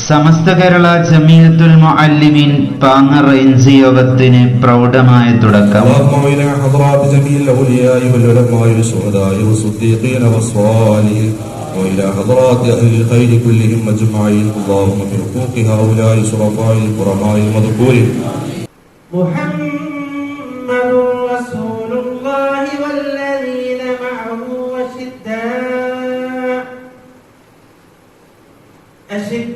Samastha Kerala Jamiyyathul Muallimeen പാങ്ങ range യോഗത്തിന് പ്രൗഢമായ തുടക്കം اللهم وإلى حضرات جميع الأولياء والعلماء والشهداء والصديقين والصالحين وإلى حضرات أهل الخير كلهم أجمعين اللهم بحقوق هؤلاء الشرفاء الكرماء المذكورين محمد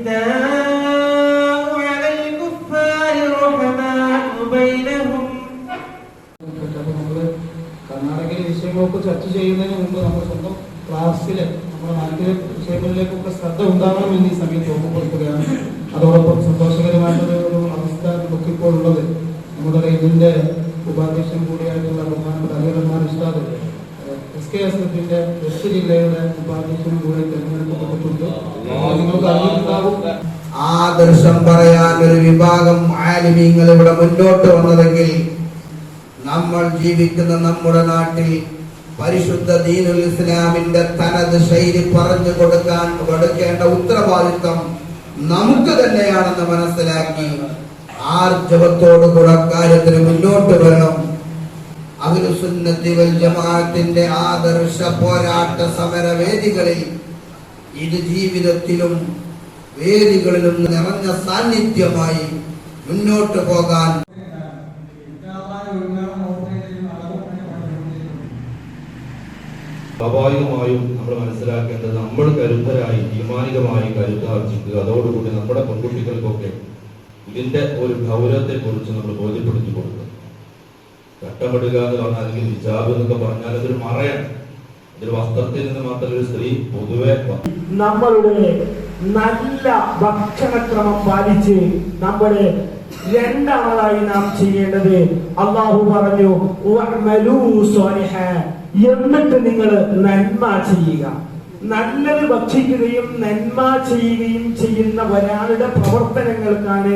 أشداء على الكفار رحماء بينهم അപ്പോൾ നമ്മള് കർണാടകയിലെ വിഷയങ്ങളൊക്കെ ചർച്ച ചെയ്യുന്നതിന് മുമ്പ് നമ്മൾ സ്വന്തം ക്ലാസ്സിലെ നമ്മുടെ നാട്ടിലെ വിഷയങ്ങളിലേക്കൊക്കെ ശ്രദ്ധ ഉണ്ടാവണമെന്ന് ഈ സമയത്ത് ഓർമ്മപ്പെടുത്തുകയാണ് അതോടൊപ്പം സന്തോഷകരമായിട്ടുള്ള ഒരു അവസ്ഥ നമുക്കിപ്പോൾ ഉള്ളത് നമ്മുടെ ഇതിന്റെ ഉപാധ്യക്ഷൻ കൂടിയായിട്ടുള്ള ബഹുമാനപ്പെട്ട Ali Rahman Ustad S K S എഫിന്റെ വെസ്റ്റ് ജില്ലയുടെ ഉപാധ്യക്ഷനും കൂടി തെരഞ്ഞെടുക്കപ്പെട്ടിട്ടുണ്ട് അപ്പോൾ നിങ്ങൾക്ക് അറിഞ്ഞിട്ടുണ്ടാകും ആദർശം പറയാൻ ഒരു വിഭാഗം ആലിമീങ്ങൾ ഇവിടെ മുന്നോട്ട് വന്നതെങ്കിൽ നമ്മൾ ജീവിക്കുന്ന നമ്മുടെ നാട്ടിൽ പരിശുദ്ധ ദീനുൽ ഇസ്ലാമിന്റെ തനത് ശൈലി പറഞ്ഞു കൊടുക്കാൻ കൊടുക്കേണ്ട ഉത്തരവാദിത്വം നമുക്ക് തന്നെയാണെന്ന് മനസ്സിലാക്കി ആർജവത്തോടുകൂടെ കാര്യത്തിന് മുന്നോട്ട് വരണം. അഖിലുസുന്നത്തി വൽ ജമാഅത്തിന്റെ ആദർശ പോരാട്ട സമരവേദികളിൽ ഇത് ജീവിതത്തിലും വേദികളിലും നിറഞ്ഞ സാന്നിധ്യമായി മുന്നോട്ട് പോകാൻ സ്വാഭാവികമായും നമ്മൾ മനസ്സിലാക്കേണ്ടത് നമ്മൾ കരുത്തരായി തീരുമാനികമായി കരുത്താർജിക്കുക അതോടുകൂടി നമ്മുടെ പെൺകുട്ടികൾക്കൊക്കെ ഇതിന്റെ ഒരു ഗൗരവത്തെ കുറിച്ച് നമ്മൾ ബോധ്യപ്പെടുത്തി കൊടുക്കുക ചട്ടമിടുക എന്ന് പറഞ്ഞാൽ അല്ലെങ്കിൽ ഹിജാബ് എന്നൊക്കെ പറഞ്ഞാൽ അതൊരു മറയാണ്. മാത്രമല്ല ഒരു സ്ത്രീ നമ്മളുടെ നല്ല ഭക്ഷണക്രമം പാലിച്ച് നമ്മുടെ രണ്ടാമതായി നാം ചെയ്യേണ്ടത് അള്ളാഹു പറഞ്ഞു. എന്നിട്ട് നിങ്ങൾ നന്മ ചെയ്യുക നല്ലത് ഭക്ഷിക്കുകയും നന്മ ചെയ്യുകയും ചെയ്യുന്ന ഒരാളുടെ പ്രവർത്തനങ്ങൾക്കാണ്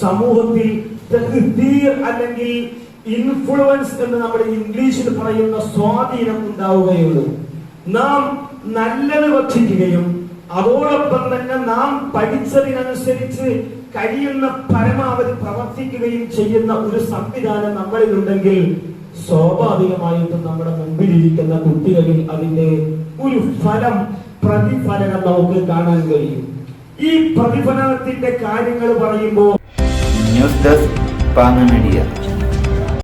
സമൂഹത്തിൽ അല്ലെങ്കിൽ ഇൻഫ്ലുവൻസ് എന്ന് നമ്മൾ ഇംഗ്ലീഷിൽ പറയുന്ന സ്വാധീനം ഉണ്ടാവുകയുള്ളൂ. നാം നല്ലത് ഭക്ഷിക്കുകയും അതോടൊപ്പം തന്നെ നാം പഠിച്ചതിനനുസരിച്ച് കഴിയുന്ന പരമാവധി പ്രവർത്തിക്കുകയും ചെയ്യുന്ന ഒരു സംവിധാനം നമ്മളിലുണ്ടെങ്കിൽ സ്വാഭാവികമായിട്ടും നമ്മുടെ മുമ്പിലിരിക്കുന്ന കുട്ടികളിൽ അതിന്റെ ഒരു ഫലം പ്രതിഫലനം നമുക്ക് കാണാൻ കഴിയും. ഈ പ്രതിഫലനത്തിന്റെ കാര്യങ്ങൾ പറയുമ്പോൾ ന്യൂസ് ഡെസ്ക് മീഡിയ